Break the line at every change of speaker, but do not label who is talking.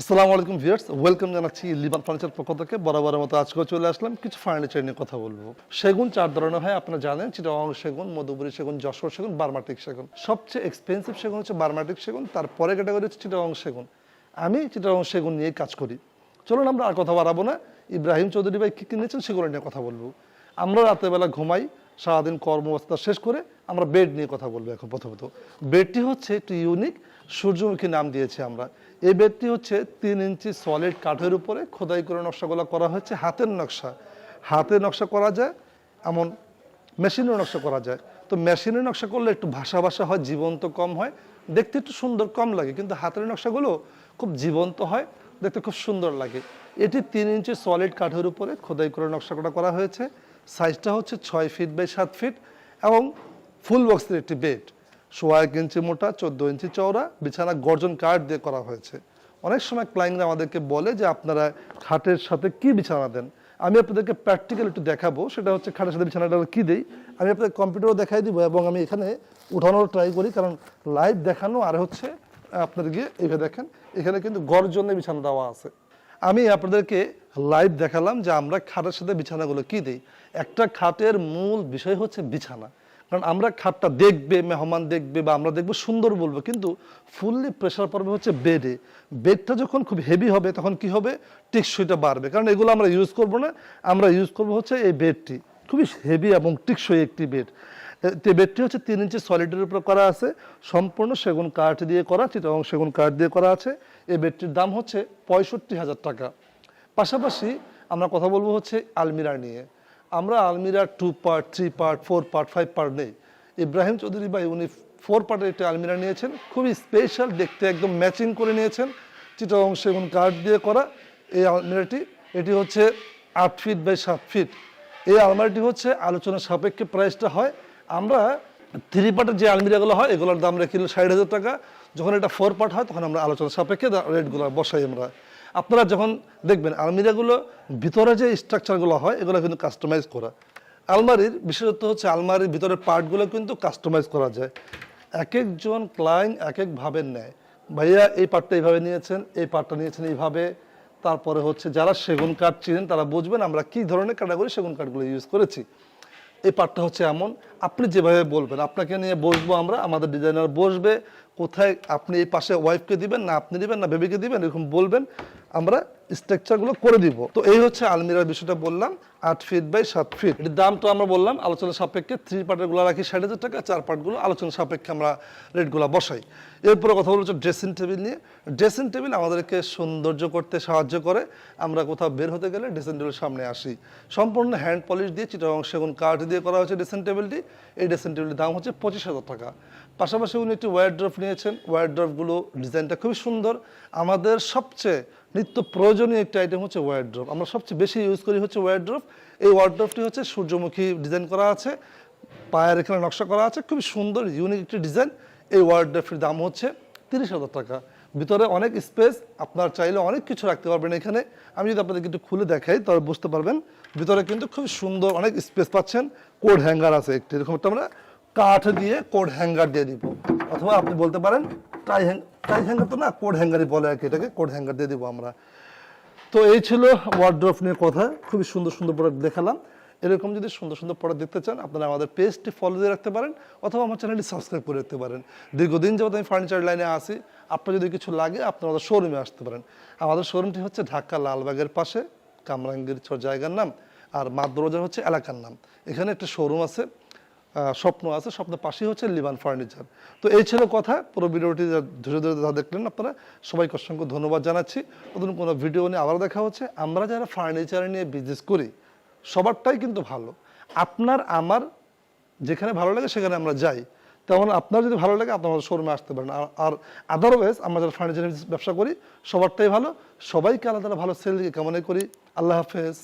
আসসালামু আলাইকুম viewers, welcome জানাচ্ছি লিবান ফার্নিচার পক্ষ থেকে। বরাবরের মতো আজকেও চলে আসলাম, কিছু ফার্নিচার নিয়ে কথা বলব। সেগুন চার ধরনের হয়, আপনারা জানেন চিটাং সেগুন মধুপুরি সেগুন, যশোর সেগুন, বার্মাটিক সেগুন। সবচেয়ে এক্সপেন্সিভ সেগুন হচ্ছে বার্মাটিক সেগুন তারপরে ক্যাটাগরি হচ্ছে চিটাং সেগুন। আমি চিটাং সেগুন নিয়ে কাজ করি। চলুন আমরা আর কথা বাড়াবো না। ইব্রাহিম চৌধুরী ভাই কী কিনেছেন সেগুলো নিয়ে কথা বলব। আমরা রাতেরবেলা ঘুমাই, সারাদিন কর্মব্যবস্থা শেষ করে আমরা বেড নিয়ে কথা বলব এখন প্রথমত। বেডটি হচ্ছে একটু ইউনিক সূর্যমুখী নাম দিয়েছি আমরা। এই বেডটি হচ্ছে তিন ইঞ্চি সলিড কাঠের উপরে খোদাই করে নকশাগুলো করা হয়েছে, হাতের নকশা। হাতের নকশা করা যায়, এমন মেশিনের নকশা করা যায়। তো মেশিনের নকশা করলে একটু ভাষা ভাষা হয়, জীবন্ত কম হয়। দেখতে একটু সুন্দর কম লাগে, কিন্তু হাতের নকশাগুলো খুব জীবন্ত হয়, দেখতে খুব সুন্দর লাগে। এটি তিন ইঞ্চি সলিড কাঠের উপরে খোদাই করে নকশাটা করা হয়েছে। সাইজটা হচ্ছে ছয় ফিট বাই সাত ফিট এবং ফুল বক্সের একটি বেড সোয়া এক ইঞ্চি মোটা, চোদ্দ ইঞ্চি চওড়া, বিছানা গর্জন কাঠ দিয়ে করা হয়েছে। অনেক সময় ক্লায়েন্টরা আমাদেরকে বলে যে, আপনারা খাটের সাথে কি বিছানা দেন? আমি আপনাদেরকে প্র্যাকটিক্যাল একটু দেখাবো, সেটা হচ্ছে খাটের সাথে বিছানাটা কি দিই? আমি আপনাদের কম্পিউটারও দেখাই দিব এবং আমি এখানে উঠানোর ট্রাই করি, কারণ লাইভ দেখানো আর হচ্ছে, আপনাদের গিয়ে এইভাবে দেখেন, এখানে কিন্তু গর্জনে বিছানা দেওয়া আছে। আমি আপনাদেরকে লাইভ দেখালাম যে, আমরা খাটের সাথে বিছানাগুলো কি দিই? একটা খাটের মূল বিষয় হচ্ছে বিছানা। কারণ আমরা খাটটা দেখবে, মেহমান দেখবে বা আমরা দেখব সুন্দর বলব, কিন্তু ফুললি প্রেশার পড়বে হচ্ছে বেডে বেডটা যখন খুব হেভি হবে, তখন কি হবে? টিকসইটা বাড়বে। কারণ এগুলো আমরা ইউজ করব না, আমরা ইউজ করব হচ্ছে এই বেডটি খুবই হেভি এবং টিকসই একটি বেড বেডটি হচ্ছে তিন ইঞ্চি সলিডের উপর করা আছে, সম্পূর্ণ সেগুন কাঠ দিয়ে করা চিটাং সেগুন কাঠ দিয়ে করা আছে। এই বেডটির দাম হচ্ছে পঁয়ষট্টি হাজার টাকা। পাশাপাশি আমরা কথা বলব হচ্ছে আলমিরা নিয়ে। আমরা আলমিরা two part three part four part five part নেই। ইব্রাহিম চৌধুরী ভাই, উনি ফোর পার্টের একটি আলমিরা নিয়েছেন। খুবই স্পেশাল দেখতে একদম ম্যাচিং করে নিয়েছেন। চিটাং সেগুন কাঠ দিয়ে করা এই আলমিরাটি। এটি হচ্ছে আট ফিট বাই সাত ফিট এই আলমারিটি হচ্ছে আলোচনা সাপেক্ষে প্রাইসটা হয়। আমরা থ্রি পার্টের যে আলমিরাগুলো হয়, এগুলোর দাম রেখে ষাট হাজার টাকা। যখন এটা ফোর পার্ট হয়, তখন আমরা আলোচনা সাপেক্ষে রেটগুলো বসাই আমরা। আপনারা যখন দেখবেন আলমিরাগুলো ভিতরে যে স্ট্রাকচারগুলো হয়, এগুলো কিন্তু কাস্টমাইজ করা। আলমারির বিশেষত্ব হচ্ছে আলমারির ভিতরের পার্টগুলো কিন্তু কাস্টমাইজ করা যায়। এক একজন ক্লায়েন্ট এক একভাবে নেয়। ভাইয়া এই পার্টটা এইভাবে নিয়েছেন, এই পার্টটা নিয়েছেন এইভাবে। তারপরে হচ্ছে যারা সেগুন কাঠ চিনেন, তারা বুঝবেন আমরা কি ধরনের ক্যাটাগরি সেগুন কাঠগুলো ইউজ করেছি। এই পার্টটা হচ্ছে এমন। আপনি যেভাবে বলবেন, আপনাকে নিয়ে বসবো আমরা, আমাদের ডিজাইনার বসবে। কোথায় আপনি এই পাশে ওয়াইফকে দিবেন, না আপনি দিবেন, না বেবিকে দিবেন, এরকম বলবেন। আমরা স্ট্রাকচারগুলো করে দিব। তো এই হচ্ছে আলমিরার বিষয়টা বললাম, আট ফিট বাই সাত ফিট এটির দাম তো আমরা বললাম আলোচনা সাপেক্ষে থ্রি পার্টেরগুলো রাখি ষাট হাজার টাকা, চার পার্টগুলো আলোচনা সাপেক্ষে আমরা রেটগুলো বসাই। এরপরে কথা বলছো ড্রেসিং টেবিল নিয়ে। ড্রেসিং টেবিল আমাদেরকে সৌন্দর্য করতে সাহায্য করে। আমরা কোথাও বের হতে গেলে ড্রেসিং টেবিলের সামনে আসি। সম্পূর্ণ হ্যান্ড পলিশ দিয়ে চিটাং সেগুন কাঠ দিয়ে করা হয়েছে ড্রেসিং টেবিলটি এই ড্রেসিং টেবিলের দাম হচ্ছে পঁচিশ হাজার টাকা। পাশাপাশি উনি একটি ওয়ারড্রপ নিয়েছেন। ওয়ারড্রপগুলো ডিজাইনটা খুবই সুন্দর। আমাদের সবচেয়ে নিত্য প্রয়োজনীয় একটি আইটেম হচ্ছে ওয়ারড্রপ আমরা সবচেয়ে বেশি ইউজ করি হচ্ছে ওয়ারড্রপ এই ওয়ারড্রপটি হচ্ছে সূর্যমুখী ডিজাইন করা আছে, পায়ের এখানে নকশা করা আছে, খুবই সুন্দর ইউনিক একটি ডিজাইন এই ওয়ারড্রপটির দাম হচ্ছে তিরিশ হাজার টাকা। ভিতরে অনেক স্পেস আপনার চাইলে অনেক কিছু রাখতে পারবেন এখানে। আমি যদি আপনাদেরকে একটু খুলে দেখাই তবে বুঝতে পারবেন। ভিতরে কিন্তু খুব সুন্দর অনেক স্পেস পাচ্ছেন। কোড হ্যাঙ্গার আছে একটি, এরকম একটা আমরা কাঠ দিয়ে কোড হ্যাঙ্গার দিয়ে দিব। অথবা আপনি বলতে পারেন টাই হ্যাং টাই হ্যাঙ্গার তো না, কোড হ্যাঙ্গারই বলে আর কি, এটাকে কোড হ্যাঙ্গার দিয়ে দিব আমরা। তো এই ছিল ওয়ার্ড্রপ নিয়ে কথা। খুবই সুন্দর সুন্দর প্রোডাক্ট দেখালাম। এরকম যদি সুন্দর সুন্দর প্রোডাক্ট দেখতে চান, আপনারা আমাদের পেজটি ফলো দিয়ে রাখতে পারেন, অথবা আমার চ্যানেলটি সাবস্ক্রাইব করে রাখতে পারেন। দীর্ঘদিন যাবত আমি ফার্নিচার লাইনে আসি আপনার যদি কিছু লাগে, আপনারা আমাদের শোরুমে আসতে পারেন। আমাদের শোরুমটি হচ্ছে ঢাকা লালবাগের পাশে, কামরাঙ্গীর জায়গার নাম, আর মাদ্রবাজার হচ্ছে এলাকার নাম। এখানে একটা শোরুম আছে। স্বপ্ন আছে, স্বপ্নের পাশেই হচ্ছে লিবান ফার্নিচার। তো এই ছিল কথা, পুরো ভিডিওটি ধীরে ধীরে যা দেখলেন আপনারা, সবাইকে অসংখ্য ধন্যবাদ জানাচ্ছি। নতুন কোনো ভিডিও নিয়ে আবার দেখা হচ্ছে। আমরা যারা ফার্নিচার নিয়ে বিজনেস করি, সবারটাই কিন্তু ভালো। আপনার, আমার যেখানে ভালো লাগে সেখানে আমরা যাই। তেমন আপনার যদি ভালো লাগে, আপনার শোরুমে আসতে পারেন। আর- আদারওয়াইজ আমরা যারা ফার্নিচার ব্যবসা করি, সবারটাই ভালো। সবাইকে আলাদা ভালো সেল কামনাই করি। আল্লাহ হাফেজ।